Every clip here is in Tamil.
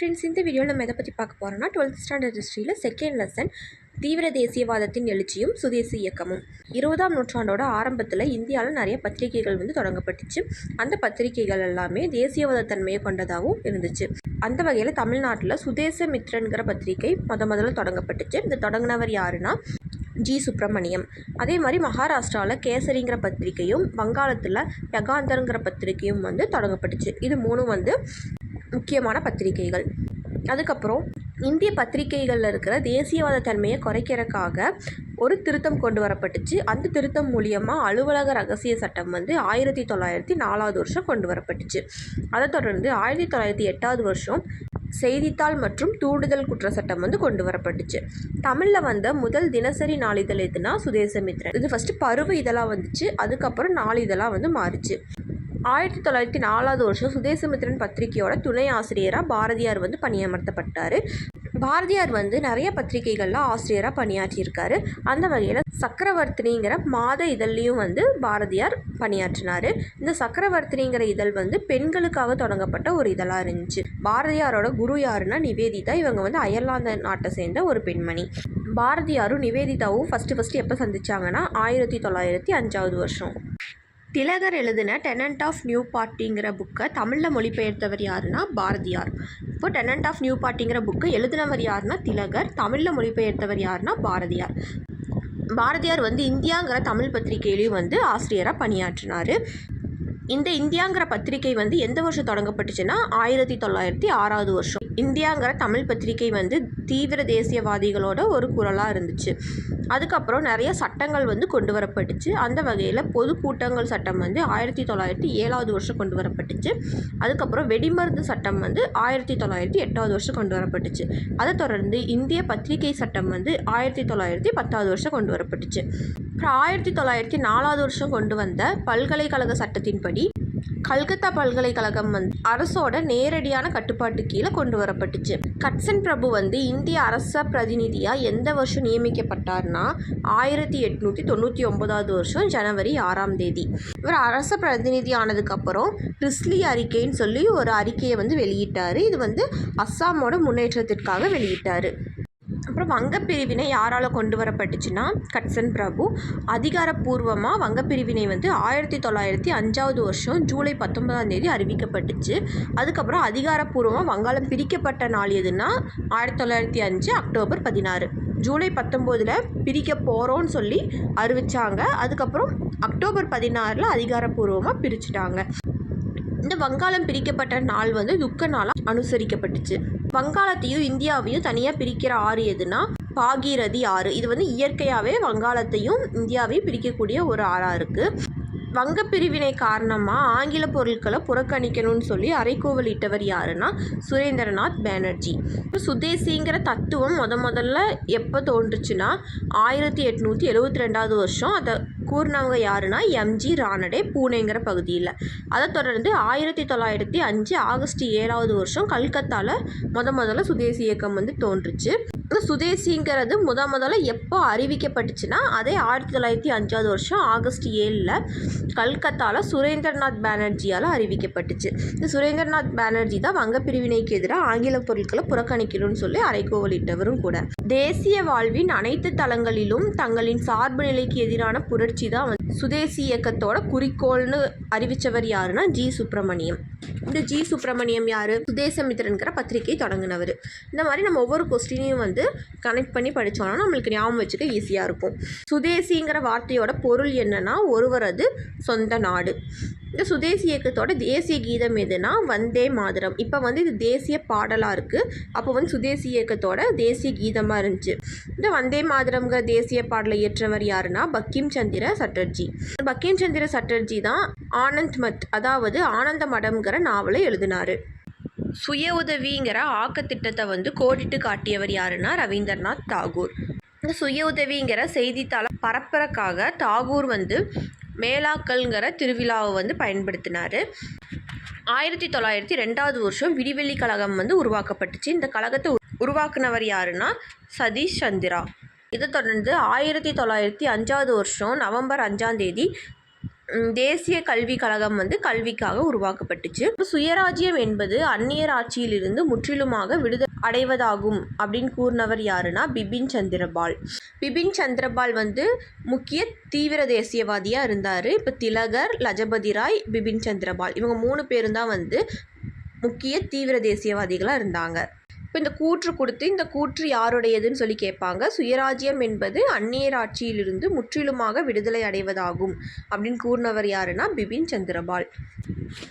ஃப்ரெண்ட்ஸ் இந்த வீடியோவில் நம்ம எதை பற்றி பார்க்க போகிறோம்னா டுவெல்த் ஸ்டாண்டர்ட் ஹிஸ்ட்ரியில் செகண்ட் லெசன் தீவிர தேசியவாதத்தின் எழுச்சியும் சுதேசி இயக்கமும். இருபதாம் நூற்றாண்டோட ஆரம்பத்தில் இந்தியாவில் நிறைய பத்திரிகைகள் வந்து தொடங்கப்பட்டுச்சு. அந்த பத்திரிகைகள் எல்லாமே தேசியவாத தன்மையை கொண்டதாகவும் இருந்துச்சு. அந்த வகையில் தமிழ்நாட்டில் சுதேசமித்ரன்கிற பத்திரிகை முத முதல்ல தொடங்கப்பட்டுச்சு. இந்த தொடங்கினவர் யாருன்னா ஜி. சுப்பிரமணியம். அதே மாதிரி மகாராஷ்டிராவில் கேசரிங்கிற பத்திரிகையும் வங்காளத்தில் யகாந்தருங்கிற பத்திரிகையும் வந்து தொடங்கப்பட்டுச்சு. இது மூணும் வந்து முக்கியமான பத்திரிகைகள். அதுக்கப்புறம் இந்திய பத்திரிகைகளில் இருக்கிற தேசியவாத தன்மையை குறைக்கிறதுக்காக ஒரு திருத்தம் கொண்டு வரப்பட்டுச்சு. அந்த திருத்தம் மூலியமாக அலுவலக ரகசிய சட்டம் வந்து ஆயிரத்தி தொள்ளாயிரத்தி நாலாவது வருஷம் கொண்டு வரப்பட்டுச்சு. அதை தொடர்ந்து ஆயிரத்தி தொள்ளாயிரத்தி எட்டாவது வருஷம் செய்தித்தாள் மற்றும் தூண்டுதல் குற்ற சட்டம் வந்து கொண்டு வரப்பட்டுச்சு. தமிழில் வந்த முதல் தினசரி நாளிதழ் எதுனா சுதேசமித்ரன் இது ஃபஸ்ட்டு பருவ இதழாக வந்துச்சு. அதுக்கப்புறம் நாளிதழாக வந்து மாறுச்சு. ஆயிரத்தி தொள்ளாயிரத்தி நாலாவது வருஷம் சுதேசமித்ரன் பத்திரிகையோட துணை ஆசிரியராக பாரதியார் வந்து பணியமர்த்தப்பட்டார். பாரதியார் வந்து நிறைய பத்திரிகைகளில் ஆசிரியராக பணியாற்றியிருக்காரு. அந்த வகையில் சக்கரவர்த்தினிங்கிற மாத இதழ்லையும் வந்து பாரதியார் பணியாற்றினார். இந்த சக்கரவர்த்தினிங்கிற இதழ் வந்து பெண்களுக்காக தொடங்கப்பட்ட ஒரு இதழாக இருந்துச்சு. பாரதியாரோட குரு யாருன்னா நிவேதிதா. இவங்க வந்து அயர்லாந்து நாட்டை சேர்ந்த ஒரு பெண்மணி. பாரதியாரும் நிவேதிதாவும் ஃபஸ்ட்டு ஃபஸ்ட்டு எப்போ சந்திச்சாங்கன்னா ஆயிரத்தி தொள்ளாயிரத்தி அஞ்சாவது வருஷம். திலகர் எழுதின டெனன்ட் ஆஃப் நியூ பார்ட்டிங்கிற புக்கை தமிழில் மொழிபெயர்த்தவர் யாருன்னா பாரதியார். இப்போ டெனன்ட் ஆஃப் நியூ பார்ட்டிங்கிற புக்கை எழுதினவர் யாருன்னா திலகர் தமிழில் மொழிபெயர்த்தவர் யாருன்னா பாரதியார். பாரதியார் வந்து இந்தியாங்கிற தமிழ் பத்திரிகையிலையும் வந்து ஆசிரியராக பணியாற்றினார். இந்த இந்தியாங்கிற பத்திரிகை வந்து எந்த வருஷம் தொடங்கப்பட்டுச்சுன்னா ஆயிரத்தி தொள்ளாயிரத்தி ஆறாவது வருஷம். இந்தியாங்கிற தமிழ் பத்திரிகை வந்து தீவிர தேசியவாதிகளோட ஒரு குரலாக இருந்துச்சு. அதுக்கப்புறம் நிறைய சட்டங்கள் வந்து கொண்டு வரப்பட்டுச்சு. அந்த வகையில் பொது கூட்டங்கள் சட்டம் வந்து ஆயிரத்தி தொள்ளாயிரத்தி ஏழாவது வருஷம் கொண்டு வரப்பட்டுச்சு. அதுக்கப்புறம் வெடிமருந்து சட்டம் வந்து ஆயிரத்தி தொள்ளாயிரத்தி எட்டாவது வருஷம் கொண்டு வரப்பட்டுச்சு. அதை தொடர்ந்து இந்திய பத்திரிகை சட்டம் வந்து ஆயிரத்தி தொள்ளாயிரத்தி பத்தாவது வருஷம் கொண்டு வரப்பட்டுச்சு. அப்புறம் ஆயிரத்தி தொள்ளாயிரத்தி நாலாவது வருஷம் கொண்டு வந்த பல்கலைக்கழக சட்டத்தின்படி கல்கத்தா பல்கலைக்கழகம் வந்து அரசோட நேரடியான கட்டுப்பாட்டு கீழே கொண்டு வரப்பட்டுச்சு. கட்சன் பிரபு வந்து இந்திய அரச பிரதிநிதியாக எந்த வருஷம் நியமிக்கப்பட்டார்னா ஆயிரத்தி எட்நூற்றி தொண்ணூற்றி ஒன்பதாவது வருஷம் ஜனவரி ஆறாம் தேதி. இவர் அரச பிரதிநிதி ஆனதுக்கப்புறம் ரிஸ்லி அறிக்கைன்னு சொல்லி ஒரு அறிக்கையை வந்து வெளியிட்டார். இது வந்து அஸ்ஸாமோட முன்னேற்றத்திற்காக வெளியிட்டார். அப்புறம் வங்கப்பிரிவினை யாரால் கொண்டு வரப்பட்டுச்சுன்னா கட்சன் பிரபு அதிகாரப்பூர்வமாக வங்கப்பிரிவினை வந்து ஆயிரத்தி தொள்ளாயிரத்தி அஞ்சாவது வருஷம் ஜூலை பத்தொன்பதாம் தேதி அறிவிக்கப்பட்டுச்சு. அதுக்கப்புறம் அதிகாரப்பூர்வமாக வங்காளம் பிரிக்கப்பட்ட நாள் எதுன்னா ஆயிரத்தி தொள்ளாயிரத்தி அஞ்சு அக்டோபர் பதினாறு. ஜூலை பத்தொம்போதில் பிரிக்க போகிறோன்னு சொல்லி அறிவித்தாங்க அதுக்கப்புறம் அக்டோபர் பதினாறில் அதிகாரப்பூர்வமாக பிரிச்சுட்டாங்க. இந்த வங்காளம் பிரிக்கப்பட்ட நாள் வந்து துக்க நாளாக அனுசரிக்கப்பட்டுச்சு. வங்காளத்தையும் இந்தியாவையும் தனியாக பிரிக்கிற ஆறு எதுனா? பாகீரதி ஆறு. இது வந்து இயற்கையாகவே வங்காளத்தையும் இந்தியாவையும் பிரிக்கக்கூடிய ஒரு ஆறாக இருக்குது வங்க பிரிவினை காரணமாக ஆங்கில பொருட்களை புறக்கணிக்கணும்னு சொல்லி அரைக்கோவலிட்டவர் யாருன்னா சுரேந்திரநாத் பானர்ஜி. சுதேசிங்கிற தத்துவம் முத முதல்ல எப்போ தோன்றுச்சுன்னா ஆயிரத்தி எட்நூற்றி எழுபத்தி ரெண்டாவது வருஷம். அதை கூறினவங்க யாருன்னா எம்ஜி ரானடே பூனேங்கிற பகுதியில். அதை தொடர்ந்து ஆயிரத்தி தொள்ளாயிரத்தி அஞ்சு ஆகஸ்ட் ஏழாவது வருஷம் கல்கத்தாவில் முத முதல்ல சுதேசி இயக்கம் வந்து தோன்றுச்சு. சுதேசிங்கிறது முத முதல்ல எப்போ அறிவிக்கப்பட்டுச்சுன்னா அதே ஆயிரத்தி தொள்ளாயிரத்தி அஞ்சாவது வருஷம் ஆகஸ்ட் ஏழில் கல்கத்தாவில் சுரேந்திரநாத் பானர்ஜியால் அறிவிக்கப்பட்டுச்சு. இந்த சுரேந்திரநாத் பானர்ஜி தான் வங்க பிரிவினைக்கு எதிராக ஆங்கில பொருட்களை புறக்கணிக்கணும்னு சொல்லி அரைக்கோவலிட்டவரும் கூட. தேசிய வாழ்வின் அனைத்து தளங்களிலும் தங்களின் சார்பு நிலைக்கு எதிரான புரட்சி தான் வந்து சுதேசி இயக்கத்தோட குறிக்கோள்னு அறிவித்தவர் யாருன்னா ஜி. சுப்பிரமணியம். இந்த ஜி சுப்பிரமணியம் யார்? சுதேசமித்திரன்கிற பத்திரிகை தொடங்கினவர். இந்த மாதிரி நம்ம ஒவ்வொரு கொஸ்டினையும் வந்து கனெக்ட் பண்ணி படித்தோம்னா நம்மளுக்கு ஞாபகம் வச்சுக்க ஈஸியாக இருக்கும். சுதேசிங்கிற வார்த்தையோட பொருள் என்னென்னா ஒருவரது சொந்த நாடு. இந்த சுதேசி இயக்கத்தோட தேசிய கீதம் எதுனா வந்தே மாதரம். இப்போ வந்து இது தேசிய பாடலாக இருக்குது அப்போ வந்து சுதேசி இயக்கத்தோட தேசிய கீதமாக இருந்துச்சு. இந்த வந்தே மாதரம்ங்கிற தேசிய பாடலை இயற்றவர் யாருன்னா பக்கிம் சந்திர சட்டர்ஜி. பக்கிம் சந்திர சட்டர்ஜி தான் ஆனந்த் மத் அதாவது ஆனந்த மடம்ங்கிற நாவலை எழுதினார். சுய உதவிங்கிற ஆக்கத்திட்டத்தை வந்து கோடிட்டு காட்டியவர் யாருன்னா ரவீந்திரநாத் தாகூர். இந்த சுய உதவிங்கிற செய்தித்தாளை பரப்புறக்காக தாகூர் வந்து மேலாக்கள்ங்கிற திருவிழாவை வந்து பயன்படுத்தினார். ஆயிரத்தி தொள்ளாயிரத்தி ரெண்டாவது வருஷம் விடிவெள்ளி கழகம் வந்து உருவாக்கப்பட்டுச்சு. இந்த கழகத்தை உருவாக்குனவர் யாருன்னா சதீஷ் சந்திரா. இதை தொடர்ந்து ஆயிரத்தி தொள்ளாயிரத்தி அஞ்சாவது வருஷம் நவம்பர் அஞ்சாம் தேதி தேசிய கல்விக் கழகம் வந்து கல்விக்காக உருவாக்கப்பட்டுச்சு. சுயராஜ்யம் என்பது அந்நியர் ஆட்சியிலிருந்து முற்றிலுமாக விடுதலை அடைவதாகும் அப்படின்னு கூறினவர் யாருன்னா பிபின் சந்திரபால். பிபின் சந்திரபால் வந்து முக்கிய தீவிர தேசியவாதியாக இருந்தார். இப்போ திலகர் லஜபதி ராய் பிபின் சந்திரபால் இவங்க மூணு பேரும் தான் வந்து முக்கிய தீவிர தேசியவாதிகளாக இருந்தாங்க. இப்போ இந்த கூற்று கொடுத்து இந்த கூற்று யாருடையதுன்னு சொல்லி கேட்பாங்க. சுயராஜ்யம் என்பது அந்நியர் ஆட்சியிலிருந்து முற்றிலுமாக விடுதலை அடைவதாகும் அப்படின்னு கூறினவர் யாருன்னா பிபின் சந்திரபால்.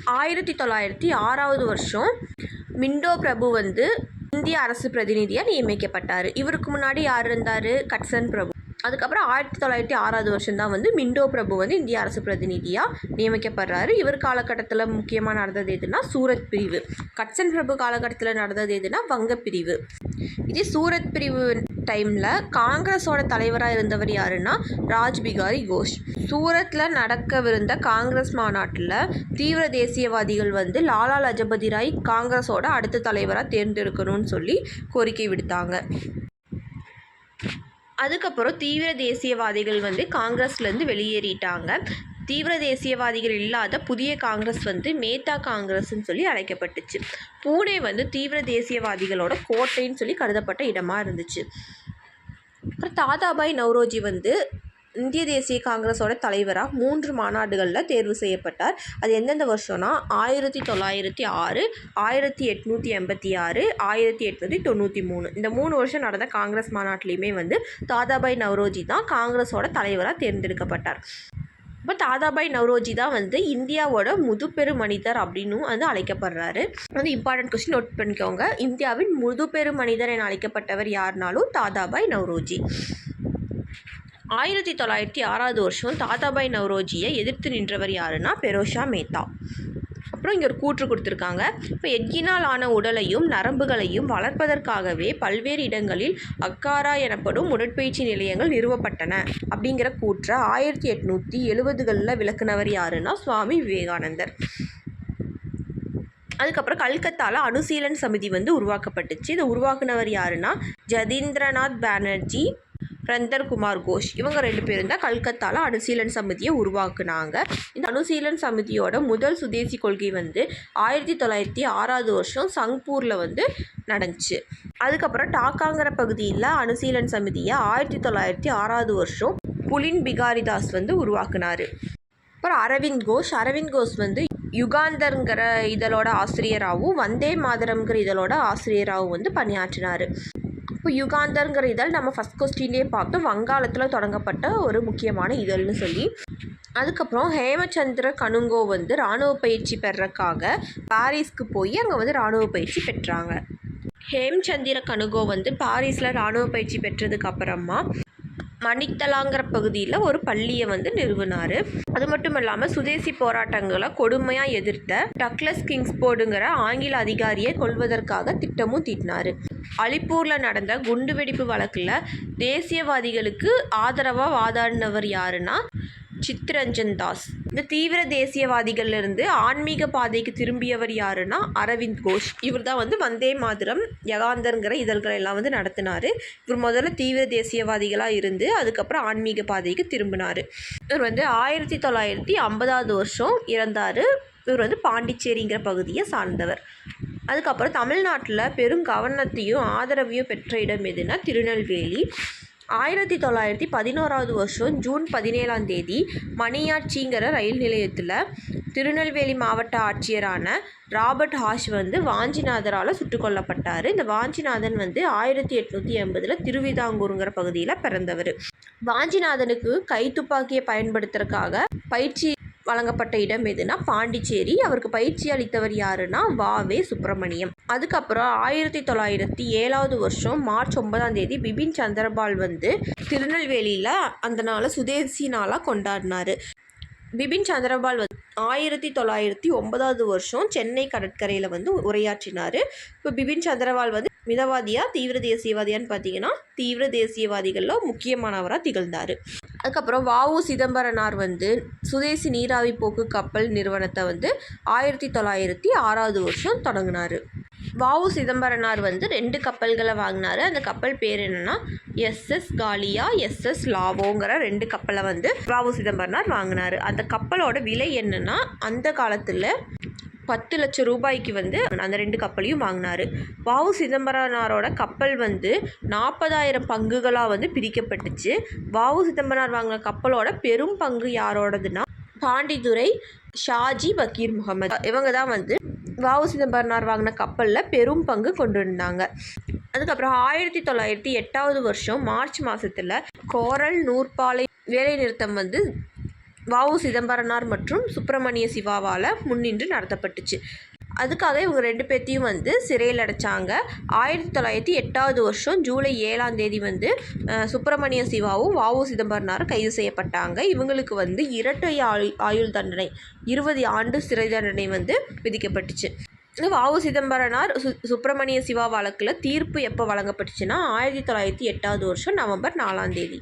ஆயிரத்தி தொள்ளாயிரத்தி ஆறாவது வருஷம் மிண்டோ பிரபு வந்து இந்திய அரசு பிரதிநிதியாக நியமிக்கப்பட்டார். இவருக்கு முன்னாடி யார் இருந்தார்? கட்சன் பிரபு. அதுக்கப்புறம் ஆயிரத்தி தொள்ளாயிரத்தி ஆறாவது வருஷம் தான் வந்து மிண்டோ பிரபு வந்து இந்திய அரசு பிரதிநிதியாக நியமிக்கப்படுறாரு. இவர் காலகட்டத்தில் முக்கியமாக நடந்தது எதுனா சூரத் பிரிவு. கட்சன் பிரபு காலகட்டத்தில் நடந்தது எதுனா வங்க பிரிவு இதே சூரத் பிரிவு டைமில் காங்கிரஸோட தலைவராக இருந்தவர் யாருன்னா ராஜ்பிகாரி கோஷ். சூரத்தில் நடக்கவிருந்த காங்கிரஸ் மாநாட்டில் தீவிர தேசியவாதிகள் வந்து லாலா லஜபதி ராய் காங்கிரஸோட அடுத்த தலைவராக தேர்ந்தெடுக்கணும்னு சொல்லி கோரிக்கை விடுத்தாங்க. அதுக்கப்புறம் தீவிர தேசியவாதிகள் வந்து காங்கிரஸ்லேருந்து வெளியேறிட்டாங்க. தீவிர தேசியவாதிகள் இல்லாத புதிய காங்கிரஸ் வந்து மேத்தா காங்கிரஸ்ன்னு சொல்லி அழைக்கப்பட்டுச்சு. பூனே வந்து தீவிர தேசியவாதிகளோட கோட்டைன்னு சொல்லி கருதப்பட்ட இடமா இருந்துச்சு. அப்புறம் தாதாபாய் நவ்ரோஜி வந்து இந்திய தேசிய காங்கிரஸோட தலைவராக மூன்று மாநாடுகளில் தேர்வு செய்யப்பட்டார். அது எந்தெந்த வருஷம்னா ஆயிரத்தி தொள்ளாயிரத்தி ஆறு ஆயிரத்தி எட்நூற்றி எண்பத்தி ஆறு ஆயிரத்தி எட்நூற்றி தொண்ணூற்றி மூணு. இந்த மூணு வருஷம் நடந்த காங்கிரஸ் மாநாட்டிலையுமே வந்து தாதாபாய் நவ்ரோஜி தான் காங்கிரஸோட தலைவராக தேர்ந்தெடுக்கப்பட்டார். இப்போ தாதாபாய் நவ்ரோஜி தான் வந்து இந்தியாவோட முதுபெரு மனிதர் அப்படின்னு வந்து அழைக்கப்படுறாரு. வந்து இம்பார்ட்டன்ட் கொஸ்டின் நோட் பண்ணிக்கோங்க. இந்தியாவின் முதுபெரு மனிதர் என அழைக்கப்பட்டவர் யாருனாலும் தாதாபாய் நவ்ரோஜி. ஆயிரத்தி தொள்ளாயிரத்தி ஆறாவது வருஷம் தாதாபாய் நவ்ரோஜியை எதிர்த்து நின்றவர் யாருன்னா பெரோஷா மேத்தா. அப்புறம் இங்கே ஒரு கூற்று கொடுத்துருக்காங்க. இப்போ எட்கினால் ஆன உடலையும் நரம்புகளையும் வளர்ப்பதற்காகவே பல்வேறு இடங்களில் அக்காரா எனப்படும் உடற்பயிற்சி நிலையங்கள் நிறுவப்பட்டன அப்படிங்கிற கூற்றை ஆயிரத்தி எட்நூற்றி எழுபதுகளில் விளக்குனவர் யாருன்னா சுவாமி விவேகானந்தர். அதுக்கப்புறம் கல்கத்தாவில் அனுசீலன் சமிதி வந்து உருவாக்கப்பட்டுச்சு. இதை உருவாக்குனவர் யாருன்னா ஜதீந்திரநாத் பானர்ஜி ரந்தர் குமார் கோஷ். இவங்க ரெண்டு பேரும் தான் கல்கத்தாவில் அனுசீலன் சமிதியை உருவாக்குனாங்க. இந்த அனுசீலன் சமிதியோட முதல் சுதேசி கொள்கை வந்து ஆயிரத்தி தொள்ளாயிரத்தி ஆறாவது வருஷம் சங்பூரில் வந்து நடந்துச்சு. அதுக்கப்புறம் டாக்காங்கிற பகுதியில் அனுசீலன் சமிதியை ஆயிரத்தி தொள்ளாயிரத்தி ஆறாவது வருஷம் புலின் பிகாரிதாஸ் வந்து உருவாக்குனார். அப்புறம் அரவிந்த் கோஷ். அரவிந்த் கோஷ் வந்து யுகாந்தர்ங்கிற இதழோட ஆசிரியராகவும் வந்தே மாதரம்ங்கிற இதழோட ஆசிரியராகவும் வந்து பணியாற்றினார். இப்போ யுகாந்தர்ங்கிற இதழ் நம்ம ஃபஸ்ட் கொஸ்டின்லேயே பார்த்தோம். வங்காளத்தில் தொடங்கப்பட்ட ஒரு முக்கியமான இதழ்னு சொல்லி. அதுக்கப்புறம் ஹேமச்சந்திர கனுங்கோ வந்து இராணுவ பயிற்சி பெறக்காக பாரிஸ்க்கு போய் அங்கே வந்து இராணுவ பயிற்சி பெற்றாங்க. ஹேம்சந்திர கனுகோ வந்து பாரிஸில் இராணுவ பயிற்சி பெற்றதுக்கு அப்புறமா மணித்தலாங்கிற பகுதியில் ஒரு பள்ளியை வந்து நிறுவினார். அது மட்டும் இல்லாமல் சுதேசி போராட்டங்களை கொடுமையாக எதிர்த்த டக்ளஸ் கிங்ஸ்போர்டுங்கிற ஆங்கில அதிகாரியை கொல்வதற்காக திட்டமும் தீட்டினார். அலிப்பூரில் நடந்த குண்டுவெடிப்பு வழக்கில் தேசியவாதிகளுக்கு ஆதரவாக வாதாடினவர் யாருன்னா சித்ரஞ்சன் தாஸ். இந்த தீவிர தேசியவாதிகள்லேருந்து ஆன்மீக பாதைக்கு திரும்பியவர் யாருன்னா அரவிந்த் கோஷ். இவர் தான் வந்து வந்தே மாதிரம் யகாந்தர்ங்கிற இதழ்களை எல்லாம் வந்து நடத்தினார். இவர் முதல்ல தீவிர தேசியவாதிகளாக இருந்து அதுக்கப்புறம் ஆன்மீக பாதைக்கு திரும்பினார். இவர் வந்து ஆயிரத்தி தொள்ளாயிரத்தி ஐம்பதாவது வருஷம் இறந்தார். இவர் வந்து பாண்டிச்சேரிங்கிற பகுதியை சார்ந்தவர். அதுக்கப்புறம் தமிழ்நாட்டில் பெரும் கவனத்தையும் ஆதரவையும் பெற்ற இடம் எதுனா திருநெல்வேலி. ஆயிரத்தி தொள்ளாயிரத்தி பதினோராவது வருஷம் ஜூன் பதினேழாம் தேதி மணியாட்சிங்கிற ரயில் நிலையத்தில் திருநெல்வேலி மாவட்ட ஆட்சியரான ராபர்ட் ஹாஷ் வந்து வாஞ்சிநாதரால் சுட்டுக் கொல்லப்பட்டார். இந்த வாஞ்சிநாதன் வந்து ஆயிரத்தி எட்நூற்றி எண்பதில் திருவிதாங்கூருங்கிற பகுதியில் பிறந்தவர். வாஞ்சிநாதனுக்கு கைத்துப்பாக்கியை பயன்படுத்துறதுக்காக பயிற்சி வழங்கப்பட்ட இடம் எதுனா பாண்டிச்சேரி. அவருக்கு பயிற்சி அளித்தவர் யாருன்னா வாவே சுப்பிரமணியம். அதுக்கப்புறம் ஆயிரத்தி தொள்ளாயிரத்தி ஏழாவது வருஷம் மார்ச் ஒன்பதாம் தேதி பிபின் சந்திரபால் வந்து திருநெல்வேலியில் அந்த நாளை சுதேசி நாளாக கொண்டாடினார். பிபின் சந்திரபால் வந்து ஆயிரத்தி தொள்ளாயிரத்தி ஒன்பதாவது வருஷம் சென்னை கடற்கரையில் வந்து உரையாற்றினார். இப்போ பிபின் சந்திரபால் வந்து மிதவாதியா தீவிர தேசியவாதியான்னு பார்த்தீங்கன்னா தீவிர தேசியவாதிகளில் முக்கியமானவராக திகழ்ந்தார். அதுக்கப்புறம் வாவு சிதம்பரனார் வந்து சுதேசி நீராவி போக்கு கப்பல் நிறுவனத்தை வந்து ஆயிரத்தி தொள்ளாயிரத்தி ஆறாவது வருஷம் தொடங்கினார். வாவு சிதம்பரனார் வந்து ரெண்டு கப்பல்களை வாங்கினார். அந்த கப்பல் பேர் என்னென்னா எஸ்எஸ் காலியா எஸ்எஸ் லாவோங்கிற ரெண்டு கப்பலை வந்து வாவு சிதம்பரனார் வாங்கினாரு. அந்த கப்பலோட விலை என்னென்னா அந்த காலத்தில் பத்து லட்சம் ரூபாய்க்கு வந்து அந்த ரெண்டு கப்பலையும் வாங்கினாரு. வாவு சிதம்பரனாரோட கப்பல் வந்து நாற்பதாயிரம் பங்குகளாக வந்து பிரிக்கப்பட்டுச்சு. வாவு சிதம்பரனார் வாங்கின கப்பலோட பெரும் பங்கு யாரோடதுன்னா பாண்டிதுரை ஷாஜி பக்கீர் முகமது. இவங்க தான் வந்து வாவு சிதம்பரனார் வாங்கின கப்பலில் பெரும் பங்கு கொண்டு இருந்தாங்க அதுக்கப்புறம் ஆயிரத்தி தொள்ளாயிரத்தி எட்டாவது வருஷம் மார்ச் மாதத்தில் கோரல் நூற்பாலை வேலைநிறுத்தம் வந்து வாவு சிதம்பரனார் மற்றும் சுப்பிரமணிய சிவாவால் முன்னின்று நடத்தப்பட்டுச்சு. அதுக்காக இவங்க ரெண்டு பேர்த்தையும் வந்து சிறையில் அடைச்சாங்க. ஆயிரத்தி தொள்ளாயிரத்தி எட்டாவது வருஷம் ஜூலை ஏழாம் தேதி வந்து சுப்பிரமணிய சிவாவும் வாவு சிதம்பரனாரும் கைது செய்யப்பட்டாங்க. இவங்களுக்கு வந்து இரட்டை ஆயுள் ஆயுள் தண்டனை இருபது ஆண்டு சிறை தண்டனை வந்து விதிக்கப்பட்டுச்சு. வாவு சிதம்பரனார் சு சுப்பிரமணிய சிவா வழக்கில் தீர்ப்பு எப்போ வழங்கப்பட்டுச்சுன்னா ஆயிரத்தி தொள்ளாயிரத்தி எட்டாவது வருஷம் நவம்பர் நாலாம் தேதி.